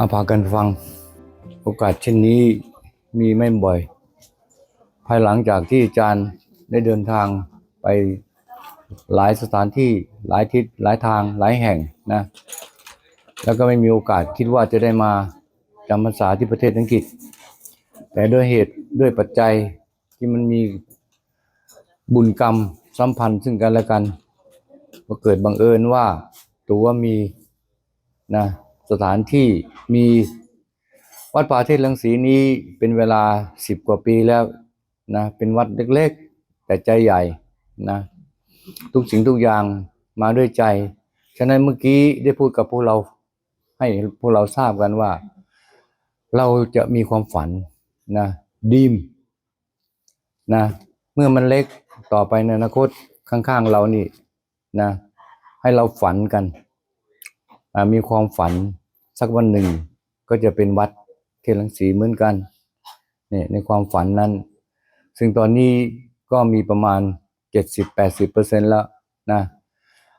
อาพากันฟัง โอกาสเช่นนี้มีไม่บ่อย ภายหลังจากที่อาจารย์ได้เดินทางไปหลายสถานที่หลายทิศหลายทางหลายแห่งนะ แล้วก็ไม่มีโอกาสคิดว่าจะได้มาจำพรรษาที่ประเทศอังกฤษ แต่ด้วยเหตุด้วยปัจจัยที่มันมีบุญกรรมสัมพันธ์ซึ่งกันและกันก็เกิดบังเอิญว่าตัวมีนะ สถานที่มีวัดป่าเทศลังสีนี้เป็นเวลาสิบกว่าปีแล้วนะเป็นวัดเล็กๆ แต่ใจใหญ่นะทุกสิ่งทุกอย่างมาด้วยใจ ฉะนั้นเมื่อกี้ได้พูดกับพวกเราให้พวกเราทราบกันว่า เราจะมีความฝันนะดีมนะเมื่อมันเล็กต่อไปในอนาคตข้างๆเรานี่นะให้เราฝันกัน มีความฝันสักวันหนึ่ง ก็จะเป็นวัดเทลังสีเหมือนกันเนี่ยในความฝันนั้น ซึ่งตอนนี้ก็มีประมาณ 70-80%แล้วนะ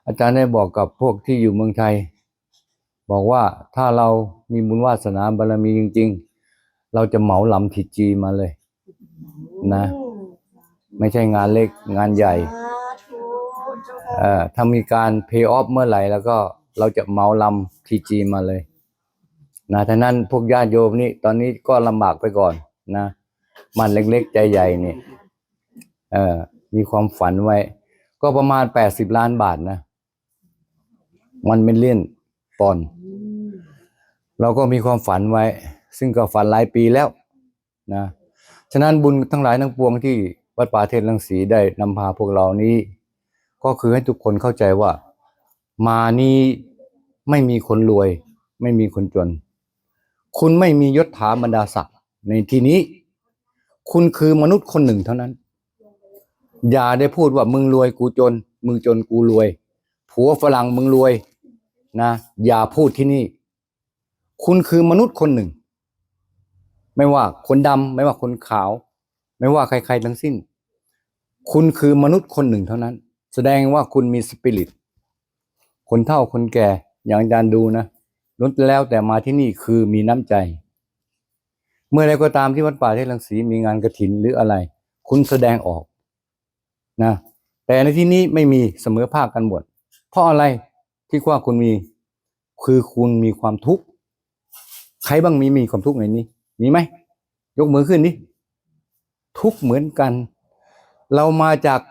อาจารย์ได้บอกกับพวกที่อยู่เมืองไทย บอกว่าถ้าเรามีบุญวาสนาบารมีจริง ๆ เราจะเหมาลำทีจีมาเลยนะ ไม่ใช่งานเล็กงานใหญ่สาธุเจ้าค่ะเอ่อถ้ามีการ pay off เมื่อไหร่แล้วก็ เราจะเมาลำทีจีมาเลยนะท่านั้นพวกญาติโยมนี่ตอนนี้ก็ลำบากไปก่อนนะ มันเล็กๆใจใหญ่เนี่ยเออมีความฝันไว้ ก็ประมาณแปดสิบล้านบาทนะ มันเป็นเลี่ยนปอน เราก็มีความฝันไว้ ซึ่งก็ฝันหลายปีแล้วนะ ฉะนั้นบุญทั้งหลายทั้งปวงที่วัดป่าเทศลังสีได้นำพาพวกเรานี้ ก็คือให้ทุกคนเข้าใจว่ามานี้ ไม่มีคนรวย ไม่มีคนจน คุณไม่มียศถาบรรดาศักดิ์ในที่นี้ คุณคือมนุษย์คนหนึ่งเท่านั้น อย่าได้พูดว่ามึงรวยกูจน มึงจนกูรวย ผัวฝรั่งมึงรวยนะอย่าพูดที่นี่ คุณคือมนุษย์คนหนึ่ง ไม่ว่าคนดำไม่ว่าคนขาว ไม่ว่าใคร ๆ ทั้งสิ้น คุณคือมนุษย์คนหนึ่งเท่านั้น แสดงว่าคุณมีสปิริตคนเฒ่าคนแก่ อย่างอาจารย์ดูนะล้นแล้วแต่มาที่นี่คือมีน้ำใจ เมื่อใดก็ตามที่วัดป่าเทศลังสีมีงานกระถินหรืออะไร คุณแสดงออกนะแต่ในที่นี้ไม่มีเสมอภาคกันหมดเพราะอะไรที่ว่าคุณมีคือคุณมีความทุกข์ใครบ้างมีมีความทุกข์ในนี้มีไหมยกมือขึ้นดิทุกเหมือนกัน เรามาจาก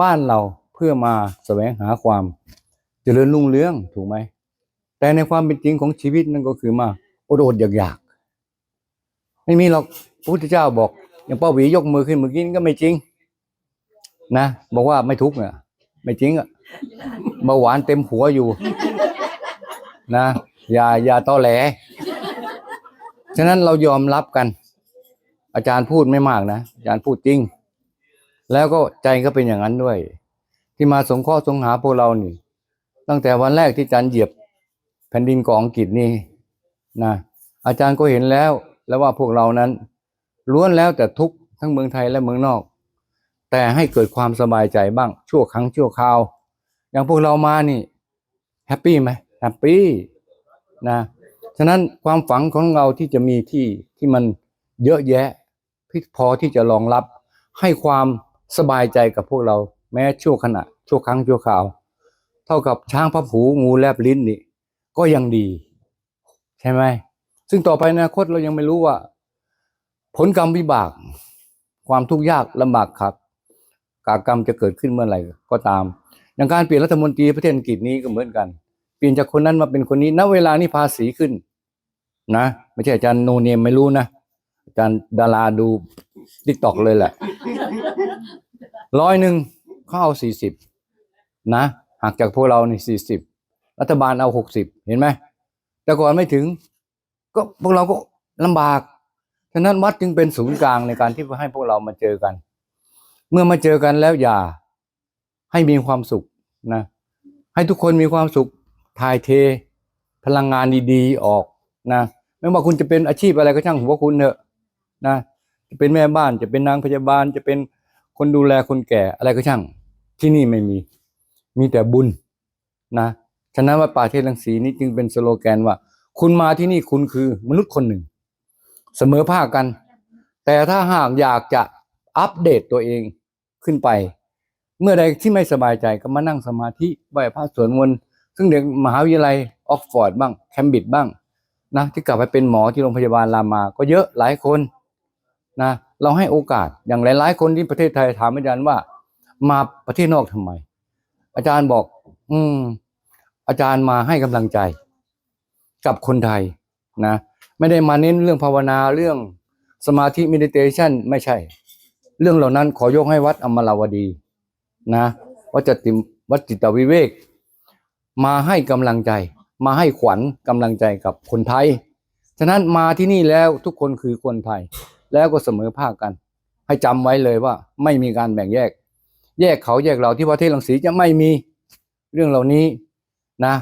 บ้านเราเพื่อมาแสวงหาความ เจริญรุ่งเรืองถูกไหม แต่ในความเป็นจริงของชีวิตนั่นก็คือมาอดอดอยากอยากๆไม่มีหรอกพระพุทธเจ้าบอก อย่างป้าหวียกมือขึ้นเมื่อกี้นี่ก็ไม่จริง นะบอกว่าไม่ทุกข์เนี่ยไม่จริงอะเบาหวานเต็มหัวอยู่ นะอย่าอย่าตอแหล ฉะนั้นเรายอมรับกัน อาจารย์พูดไม่มากนะอาจารย์พูดจริง แล้วก็ใจก็เป็นอย่างนั้นด้วย ที่มาสงเคราะห์สงหาพวกเรานี่ ตั้งแต่วันแรกที่อาจารย์เหยียบแผ่นดินของอังกฤษนี่นะอาจารย์ก็เห็นแล้วแล้วว่าพวกเรานั้นล้วนแล้วแต่ทุกข์ทั้งเมืองไทยและเมืองนอก แต่ให้เกิดความสบายใจบ้างชั่วครั้งชั่วคราว อย่างพวกเรามานี่แฮปปี้ไหมแฮปปี้นะฉะนั้นความฝังของเราที่จะมีที่ที่มันเยอะแยะพอที่จะรองรับให้ความสบายใจกับพวกเรา แม้ชั่วขณะชั่วครั้งชั่วคราว เท่ากับช้างพับหูงูแลบลิ้นนี่ก็ยังดี ใช่ไหมซึ่งต่อไปอนาคตเรายังไม่รู้ว่า ผลกรรมวิบาก ความทุกข์ยากลำบากครับกากรรมจะเกิดขึ้นเมื่อไหร่ก็ตาม อย่างการเปลี่ยนรัฐมนตรีประเทศอังกฤษนี้ก็เหมือนกัน เปลี่ยนจากคนนั้นมาเป็นคนนี้ณเวลานี้ภาษีขึ้น นะไม่ใช่อาจารย์โนเนมไม่รู้นะอาจารย์ดาราดูทิกตอกเลยแหละร้อยหนึ่งเขาเอาสี่สิบนะ หักจากพวกเรานี่สี่สิบรัฐบาลเอาหกสิบเห็นไหมแต่ก่อนไม่ถึง ก็พวกเราก็ลำบากฉะนั้นวัดจึงเป็นศูนย์กลางในการที่ให้พวกเรามาเจอกัน เมื่อมาเจอกันแล้วอย่าให้มีความสุขนะ ให้ทุกคนมีความสุขถ่ายเท พลังงานดีๆออกนะไม่ว่าคุณจะเป็นอาชีพอะไรก็ช่างหัวคุณเถอะนะจะเป็นแม่บ้านจะเป็นนางพยาบาลจะเป็นคนดูแลคนแก่อะไรก็ช่าง ที่นี่ไม่มี มีแต่บุญนะฉะนั้นวัดป่าเทศรังสีนี้จึงเป็นสโลแกนว่า คุณมาที่นี่คุณคือมนุษย์คนหนึ่ง เสมอภาคกัน แต่ถ้าหากอยากจะอัปเดตตัวเองขึ้นไป เมื่อใดที่ไม่สบายใจก็มานั่งสมาธิไหว้พระสวดมนต์ซึ่งเด็กมหาวิทยาลัยออกฟอร์ดบ้างแคมบริดจ์บ้างนะที่กลับไปเป็นหมอที่โรงพยาบาลรามา ก็เยอะหลายคนนะเราให้โอกาสอย่างหลายๆ คนที่ประเทศไทยถามอาจารย์ว่า มาประเทศนอกทำไม อาจารย์บอก อืม อาจารย์มาให้กำลังใจ กับคนไทยนะ ไม่ได้มาเน้นเรื่องภาวนาเรื่องสมาธิมิดิเทชันไม่ใช่ เรื่องเหล่านั้นขอยกให้วัดอมราวดี นะวัดจติวัดจิตวิเวก มาให้กำลังใจ มาให้ขวัญกำลังใจกับคนไทย ฉะนั้นมาที่นี่แล้วทุกคนคือคนไทย แล้วก็เสมอภาคกัน ให้จำไว้เลยว่าไม่มีการแบ่งแยก แยกเขาแยกเราที่ประเทศลังสีจะไม่มีเรื่องเหล่านี้นะ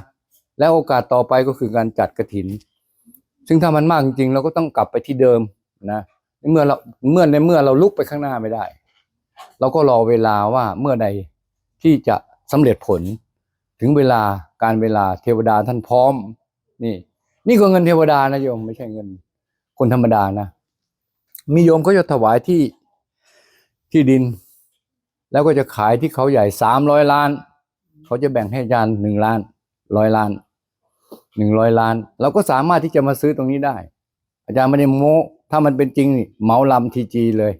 แล้วโอกาสต่อไปก็คือการจัดกระถิน ซึ่งถ้ามันมากจริงๆเราก็ต้องกลับไปที่เดิมนะเมื่อเราเมื่อในเมื่อเราลุกไปข้างหน้าไม่ได้ เราก็รอเวลาว่าเมื่อใดที่จะสำเร็จผลถึงเวลาการเวลาเทวดาท่านพร้อม นี่ นี่ก็เงินเทวดานะโยมไม่ใช่เงิน คนธรรมดานะมีโยมก็จะถวายที่ที่ดิน แล้วก็จะขายที่เขาใหญ่สามร้อยล้าน เขาจะแบ่งให้อาจารย์หนึ่งล้านร้อยล้านหนึ่งร้อยล้าน เราก็สามารถที่จะมาซื้อตรงนี้ได้ อาจารย์ไม่ได้โม้ถ้ามันเป็นจริงนี่เหมาลำทีจีเลย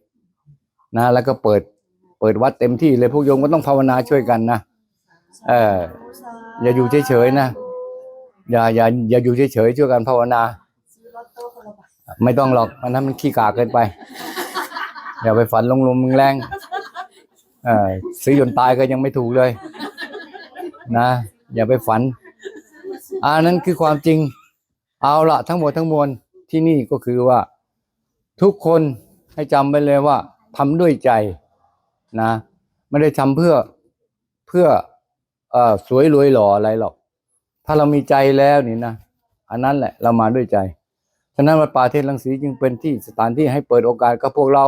นะ แล้วก็เปิดเปิดวัดเต็มที่เลยพวกโยมก็ต้องภาวนาช่วยกันนะเอออย่าอยู่เฉยๆนะอย่าอย่าอย่าอยู่เฉยๆช่วยกันภาวนาไม่ต้องหรอกอันนั้นมันขี้กากเกินไป อย่าไปฝันลงลมมึงแรง ซื้อจนตายก็ยังไม่ถูกเลย นะ อย่าไปฝันอันนั้นคือความจริง เอาละทั้งหมดทั้งมวลที่นี่ก็คือว่า ทุกคนให้จำไปเลยว่าทำด้วยใจนะ ไม่ได้ทำเพื่อเพื่ออสวยรวยหล่ออะไรหรอก ถ้าเรามีใจแล้วนี่นะอันนั้นแหละเรามาด้วยใจฉะนั้นวัดป่าเทศรังสีจึงเป็นที่สถานที่ให้เปิดโอกาสกับพวกเรา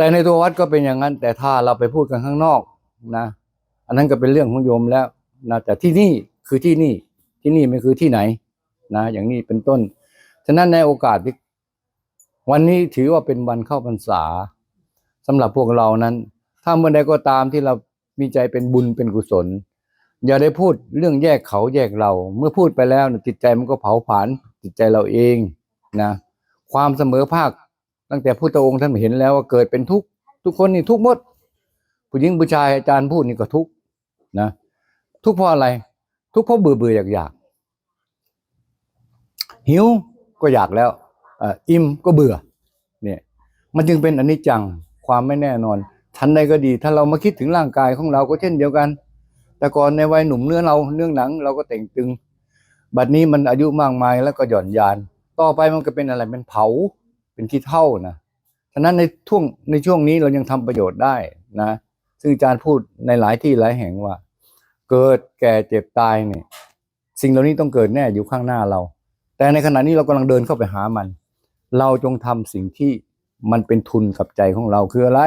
แต่ในตัววัดก็เป็นอย่างนั้น แต่ถ้าเราไปพูดกันข้างนอกนะ อันนั้นก็เป็นเรื่องของโยมแล้วนะแต่ที่นี่คือที่นี่ที่นี่มันคือที่ไหนนะ อย่างนี้เป็นต้น ฉะนั้นในโอกาสที่วันนี้ถือว่าเป็นวันเข้าพรรษาสำหรับพวกเรานั้น ถ้าเมื่อใดก็ตามที่เรามีใจเป็นบุญเป็นกุศล อย่าได้พูดเรื่องแยกเขาแยกเรา เมื่อพูดไปแล้วเนี่ยจิตใจมันก็เผาผลาญจิตใจเราเองนะ ความเสมอภาค ตั้งแต่พุทธองค์ท่านเห็นแล้วว่าเกิดเป็นทุกข์ทุกคนนี่ทุกข์หมด ผู้หญิงผู้ชายอาจารย์พูดนี่ก็ทุกข์นะ ทุกข์เพราะอะไร ทุกข์เพราะเบื่อเบื่ออยากอยากหิวก็อยากแล้วอ่ออิ่มก็เบื่อ เนี่ย มันจึงเป็นอนิจจังความไม่แน่นอนทันใดก็ดี ถ้าเรามาคิดถึงร่างกายของเราก็เช่นเดียวกัน แต่ก่อนในวัยหนุ่มเนื้อเราเนื้อหนัง เราก็แต่งตึง บัดนี้มันอายุมากมายแล้วก็หย่อนยาน ต่อไปมันก็เป็นอะไรเป็นเผา เป็นขี้เท่านะฉะนั้นในช่วงในช่วงนี้เรายังทำประโยชน์ได้นะ ซึ่งอาจารย์พูดในหลายที่หลายแห่งว่า เกิดแก่เจ็บตายเนี่ย สิ่งเหล่านี้ต้องเกิดแน่อยู่ข้างหน้าเรา แต่ในขณะนี้เรากำลังเดินเข้าไปหามัน เราจงทำสิ่งที่มันเป็นทุนกับใจของเราคืออะไร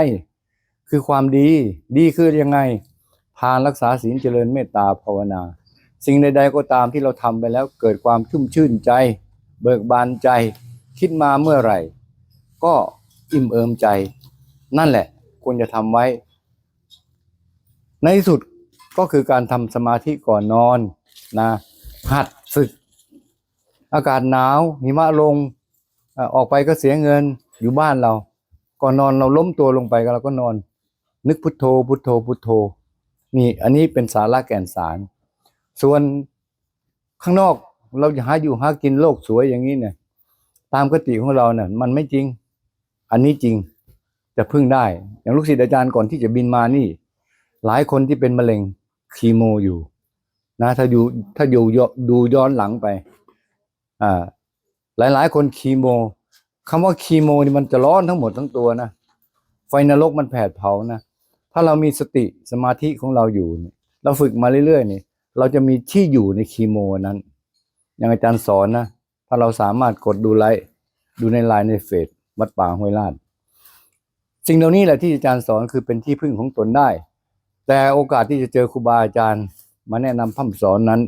คือความดี ดีคือยังไง ทานรักษาศีลเจริญเมตตาภาวนา สิ่งใดๆก็ตามที่เราทำไปแล้วเกิดความชุ่มชื่นใจ เบิกบานใจ คิดมาเมื่อไหร่ ก็อิ่มเอิมใจ นั่นแหละควรจะทำไว้ ในที่สุดก็คือการทำสมาธิก่อนนอนนะหัดฝึก อากาศหนาวหิมะลงออออกไปก็เสียเงินอยู่บ้านเรา ก่อนนอนเราล้มตัวลงไปก็เราก็นอน นึกพุทโธ พุทโธ พุทโธ นี่อันนี้เป็นสาระแก่นสาร ส่วนข้างนอกเราจะหาอยู่หากินโลกสวยอย่างนี้เนี่ย ตามกติของเราเนี่ยมันไม่จริง อันนี้จริงจะพึ่งได้ อย่างลูกศิษย์อาจารย์ก่อนที่จะบินมานี่ หลายคนที่เป็นมะเร็งคีโมอยู่ นะ ถ้าอยู่ถ้าอยู่ดูย้อนหลังไป อ่า หลายๆคนคีโมคำว่าคีโมนี่มันจะร้อนทั้งหมดทั้งตัวนะไฟนรกมันแผดเผานะถ้าเรามีสติสมาธิของเราอยู่เนี่ยเราฝึกมาเรื่อยๆนี่เราจะมีที่อยู่ในคีโมนั้น อย่างอาจารย์สอนนะ ถ้าเราสามารถกดดูไลค์ดูในไลน์ในเฟซ วัดป่าห้วยลาด สิ่งเหล่านี้แหละที่อาจารย์สอนคือเป็นที่พึ่งของตนได้ แต่โอกาสที่จะเจอครูบาอาจารย์ มาแนะนำพร่ำสอนนั้น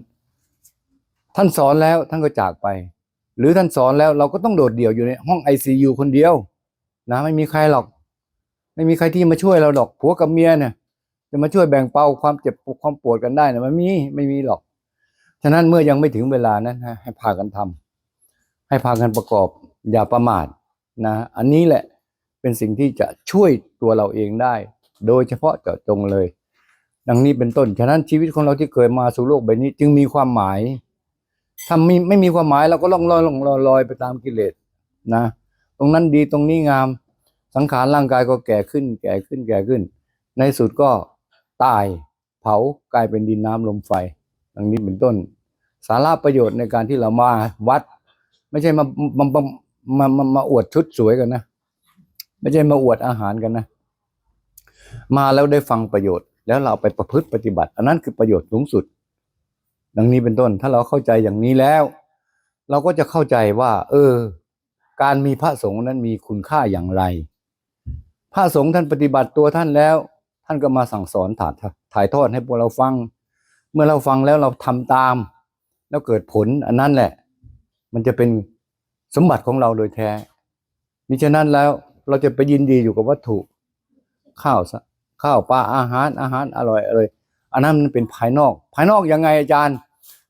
ท่านสอนแล้วท่านก็จากไป หรือท่านสอนแล้วเราก็ต้องโดดเดี่ยวอยู่ในห้องไอซียูคนเดียว นะไม่มีใครหรอก ไม่มีใครที่มาช่วยเราหรอกผัวกับเมียเนี่ยจะมาช่วยแบ่งเบาความเจ็บปวดความปวดกันได้นะมันมีไม่มีหรอก ฉะนั้นเมื่อยังไม่ถึงเวลานั้นฮะให้พากันทำให้พากันประกอบอย่าประมาท นะ อันนี้แหละเป็นสิ่งที่จะช่วยตัวเราเองได้ โดยเฉพาะเจาะจงเลย ดังนี้เป็นต้น ฉะนั้นชีวิตของเราที่เกิดมาสู่โลกใบนี้ จึงมีความหมาย ถ้าไม่ไม่มีความหมายเราก็ล่องลอยล่องลอยลอยไปตามกิเลสนะ ตรงนั้นดีตรงนี้งาม สังขารร่างกายก็แก่ขึ้น แก่ขึ้นแก่ขึ้น ในสุดก็ตายเผากลายเป็นดินน้ำลมไฟ ดังนี้เป็นต้น สาระประโยชน์ในการที่เรามาวัด ไม่ใช่มามา มามามาอวดชุดสวยกันนะ ไม่ใช่มาอวดอาหารกันนะ มาแล้วได้ฟังประโยชน์ แล้วเราไปประพฤติปฏิบัติ อันนั้นคือประโยชน์สูงสุด ดังนี้เป็นต้น ถ้าเราเข้าใจอย่างนี้แล้ว เราก็จะเข้าใจว่า เออ การมีพระสงฆ์นั้นมีคุณค่าอย่างไร พระสงฆ์ท่านปฏิบัติตัวท่านแล้ว ท่านก็มาสั่งสอนถ่ายถ่ายทอดให้พวกเราฟัง เมื่อเราฟังแล้วเราทำตาม แล้วเกิดผลอันนั้นแหละ มันจะเป็น สมบัติของเราโดยแท้มิฉะนั้นแล้วเราจะไปยินดีอยู่กับวัตถุ ข้าวซะข้าวปลาอาหารอาหารอร่อยเลยอันนั้นมันเป็นภายนอก ภายนอกยังไงอาจารย์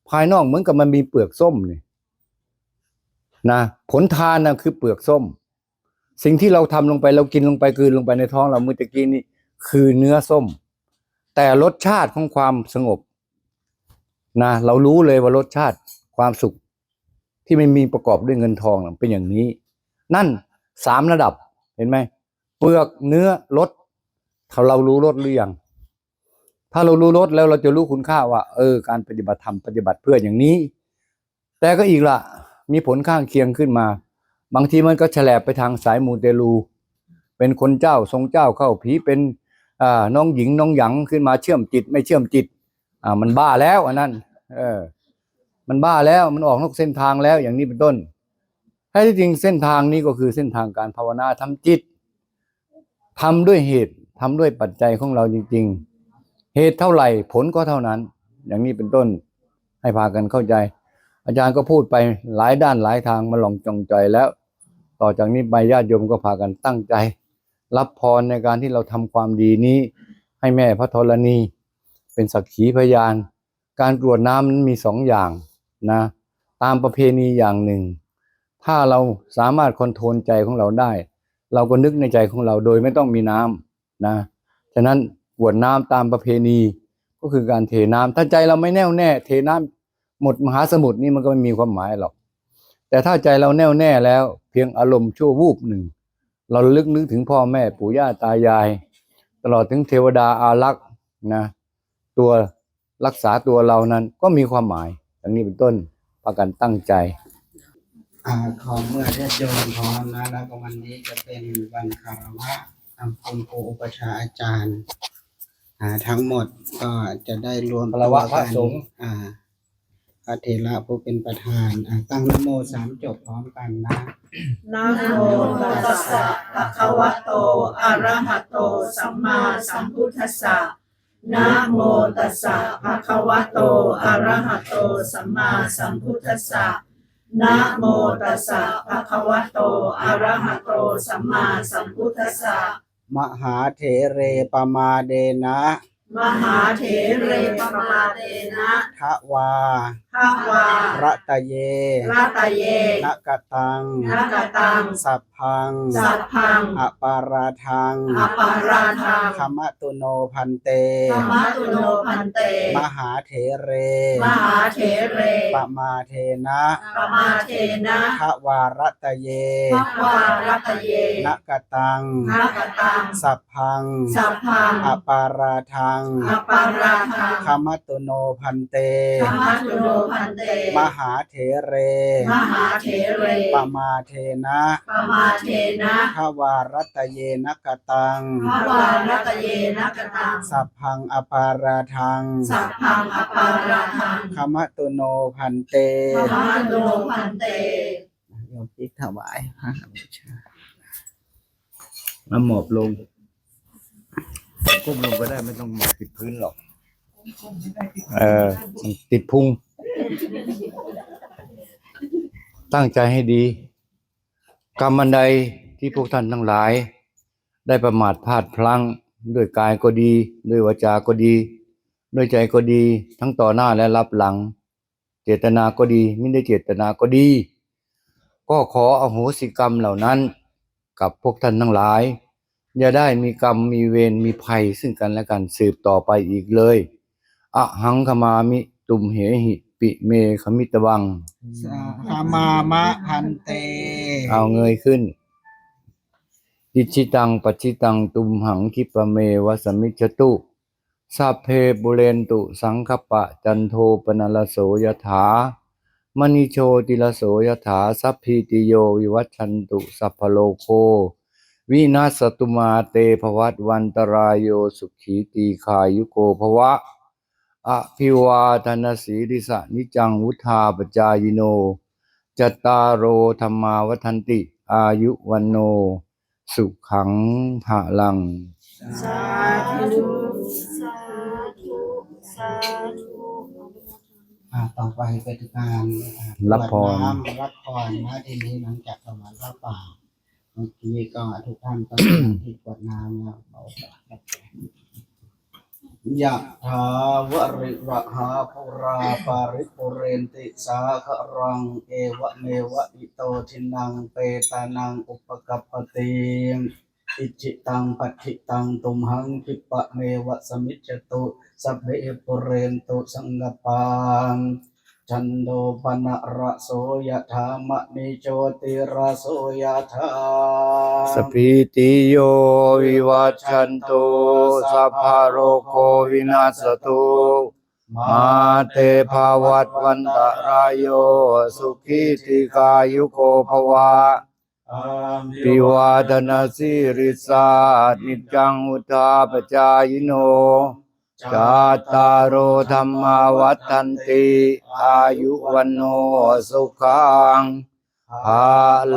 ภายนอกเหมือนกับมันมีเปลือกส้มนี่นะผลทานนะคือเปลือกส้ม สิ่งที่เราทำลงไปเรากินลงไปกลืนลงไปในท้องเราเมื่อตะกี้นี้คือเนื้อส้ม แต่รสชาติของความสงบนะเรารู้เลยว่ารสชาติความสุข ที่ไมันมีประกอบด้วยเงินทองเป็นอย่างนี้ นั่นสามระดับเห็นไหมเปลือกเนื้อรสถ้าเรารู้รสหรือยังถ้าเรารู้รสแล้วเราจะรู้คุณค่าว่า เออ การปฏิบัติธรรมปฏิบัติเพื่ออย่างนี้ แต่ก็อีกละมีผลข้างเคียงขึ้นมา บางทีมันก็แฉลบไปทางสายมูเตลู เป็นคนเจ้าทรงเจ้าเข้าผีเป็นน้องหญิงน้องหยังขึ้นมาเชื่อมจิต ไม่เชื่อมจิต อ่า มันบ้าแล้วอันนั้น เออ มันบ้าแล้วมันออกนอกเส้นทางแล้วอย่างนี้เป็นต้นแท้ที่จริงเส้นทางนี้ก็คือเส้นทางการภาวนาทำจิตทำด้วยเหตุทำด้วยปัจจัยของเราจริง ๆ เหตุเท่าไหร่ผลก็เท่านั้น อย่างนี้เป็นต้นให้พากันเข้าใจ อาจารย์ก็พูดไปหลายด้านหลายทางมาลองจองใจแล้ว ต่อจากนี้ไปญาติโยมก็พากันตั้งใจ รับพรในการที่เราทำความดีนี้ ให้แม่พระธรณี เป็นสักขีพยาน การกรวดน้ำนั้นมีสองอย่าง นะตามประเพณีอย่างหนึ่ง ถ้าเราสามารถคอนโทรลใจของเราได้ เราก็นึกในใจของเราโดยไม่ต้องมีน้ำนะฉะนั้นกวดน้ำตามประเพณีก็คือการเทน้ำถ้าใจเราไม่แน่วแน่ เทน้ำหมดมหาสมุทรนี่มันก็ไม่มีความหมายหรอก แต่ถ้าใจเราแน่วแน่แล้ว เพียงอารมณ์ชั่ววูบหนึ่ง เราลึกนึกถึงพ่อแม่ปู่ย่าตายาย ตลอดถึงเทวดาอารักษ์นะตัวรักษาตัวเรานั้นก็มีความหมาย อย่างนี้เป็นต้นประกันตั้งใจอ่าขอเมื่อญาติโยมพร้อมนะแล้วก็วันนี้จะเป็นวันคารวะทำคุณครูอุปชฌาย์อาจารย์อ่าทั้งหมดก็จะได้รวมคารวะพระสงฆ์อ่าพระเถระผู้เป็นประธานอ่าตั้งนโมสามจบพร้อมกันนะนะโมตัสสะภะคะวะโตอะระหะโต สัมมาสัมพุทธัสสะ นะโมตัสสะภะคะวะโต อะระหะโต สัมมาสัมพุทธัสสะนะโมตัสสะภะคะวะโต อะระหะโต สัมมาสัมพุทธัสสะมหาเถเรปมาเดนะ มหาเถเรปมาเตนะทะวาภะวาระตะเยราตเยนกตังนักตัง สัพพัง สัพพังอปาราทังอปาราทังธรรมตุโนพันเตธรรมตุโนพันเต มหาเถเร มหาเถเรปมาเทนะปมาเทนะทวารตะเยภวารัตเยนกตังนักตัง สัพพัง สัพพังอปาราทังอปาราทังธรรมตุโนพันเตธรรมตุโนพันเต มหาเถเร มหาเถเรปมาเทนะปมาเทนะทวารตะเยนกตังภวารัตเยนักตัง สัพพังอปาราทังสัพพังอปาราทังธรรมตุโนพันเตธรรมตุโนพันเต โยมปิ๊กถวายพระบูชามาหมอบลง ก้มลงก็ได้ไม่ต้องมอบติดพื้นหรอก เออมันติดพุง ตั้งใจให้ดี กรรมอันใดที่พวกท่านทั้งหลาย ได้ประมาทพลาดพลั้งด้วยกายก็ดี ด้วยวาจาก็ดี ด้วยใจก็ดี ทั้งต่อหน้าและรับหลัง เจตนาก็ดี ไม่ได้เจตนาก็ดี ก็ขออโหสิกรรมเหล่านั้น กับพวกท่านทั้งหลาย อย่าได้มีกรรมมีเวรมีภัยซึ่งกันและกันสืบต่อไปอีกเลยอะหังขมามิตุมเหหิ ปิเมขมิตวังสหามามะพันเต เอาเงยขึ้น อิชิตังปัจจิตังตุมหังคิปะเมวสมิจจตุสัพเพบุเรนตุสังคปะ จันโทปนลโสยถามณิโชติลโสยถาสัพพิติโยวิวัชชันตุสัพพโลโค วินาสตุมาเตภวัตวันตรายโยสุขีตีขายุโกภวะอภิวาทนาสีริสะนิจังวุธาปจายโนจตตารโอธรรมาวัฒนติ อายุวันโน สุขังภะลัง สาธุสาธุสาธุอ่าต่อไปเป็นการอ่ารับพรกวดน้ำรับพรนะทีนี้หลังจากถวายพระป่า เมื่อกี้ก็ทุกท่านก็ที่กวดน้ำนะเอาไปยะถาวริระหาปุราปาริปุเรนติสาครัง เอวะเมวะอิโตทินังเปตานังอุปกัปปติอิจิตังปัฏฐิตังตุมหังคิปะเมวะสมิจตุสัพเพปุเรนตุสังกปา จันโดปนะระโสยถามะนิโจติระโสยถาสพพิติโยวิวัชชันตุสัพพะโรโควินาศตุมาเตภาวัตวันตรายโยสุขีติกายุโกภวะอาปิวาทนาสิริสานิจังอุทาปจายโน จาตารโอธรรมาวัฏันติ อายุวันโนสุขังภา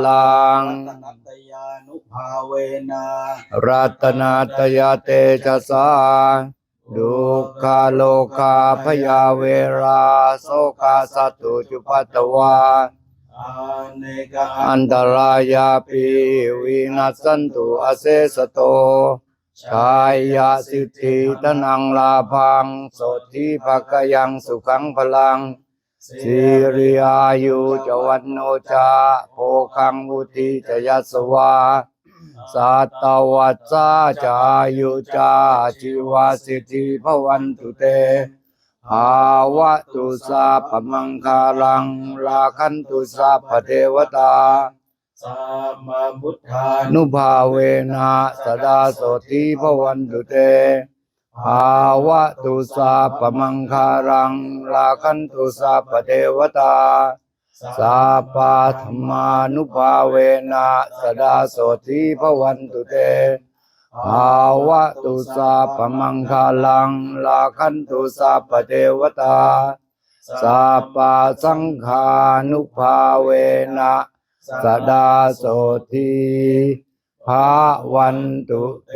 ลังรัตนัตยานุภาเวนะรัตนาตยาเตชะสาดุขาโลคาพยาเวราโสกาสตุจุปัตตวาอาเนกะอันตรายาปิวินัสสันตุอเสสโต ชายาสิทธิตนังลาพังโสธิภกยังสุขังพลังสิริอายุจวันโนจาโภคังวุติจยสวาสัตวัจจาจายุจาจิวสิทธิภวันตุเตภาวะตุสาปมังคาลังลาคันตุสาปเทวตา สัมมาบุทธานุภาเวนะสดาโสติภวันตุเตภาวะตุสาปมังคารังลาคันตุสาปเทวตาสาปาธมานุภาเวนะสดาโสติภวันตุเตภาวะตุสาปมังคาลังลาคันตุสาปเทวตาสาปาสังฆานุภาเวนะ สดาโสทีภาวันตุเต